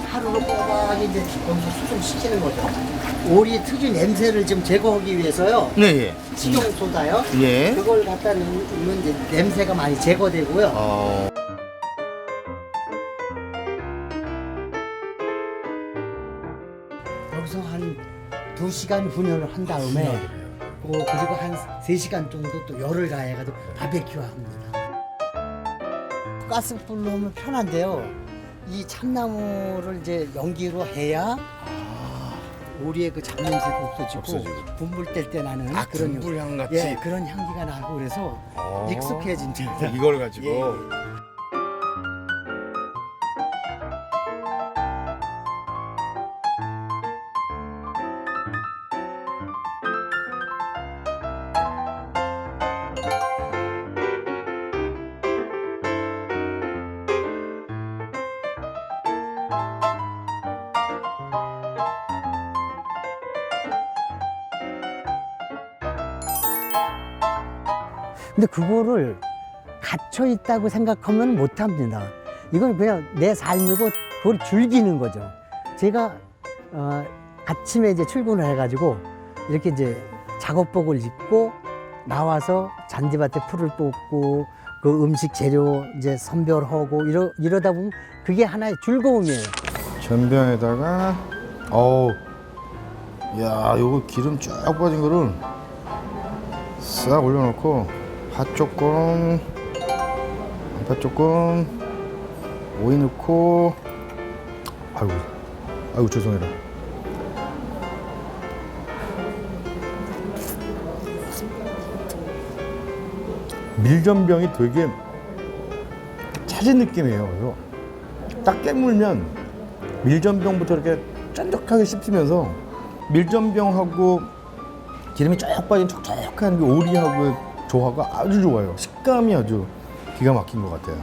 하루로 꼬박 이제 여기서 수정시키는 거죠. 오리 특유 냄새를 좀 제거하기 위해서요. 네, 예. 식용 소다요. 예. 그걸 갖다 넣으면 이제 냄새가 많이 제거되고요. 어. 여기서 한 2시간 훈련을 한 다음에 어, 그리고 한 3시간 정도 또 열을 가해가지고 바베큐 합니다. 가스불로 하면 편한데요. 이 참나무를 이제 연기로 해야 오리의 그 잡냄새도 없어지고, 없어지고. 분불 뗄 때 나는 아, 그런 군불향 같이. 예, 그런 향기가 나고 그래서 어. 익숙해진다. 이걸 가지고. 예, 근데 그거를 갇혀 있다고 생각하면 못 합니다. 이건 그냥 내 삶이고 그걸 즐기는 거죠. 제가 어, 아침에 이제 출근을 해가지고 이렇게 이제 작업복을 입고 나와서 잔디밭에 풀을 뽑고 그 음식 재료 이제 선별하고 이러, 이러다 보면 그게 하나의 즐거움이에요. 전병에다가 어우 야 요거 기름 쫙 빠진 거를 싹 올려놓고 파 조금 파 조금 오이 넣고 아이고 아이고 죄송해라 밀전병이 되게 차진 느낌이에요 그래서 딱 깨물면 밀전병부터 이렇게 쫀득하게 씹히면서 밀전병하고 기름이 쫙 빠진 촉촉한 그 오리하고의 조화가 아주 좋아요. 식감이 아주 기가 막힌 것 같아요.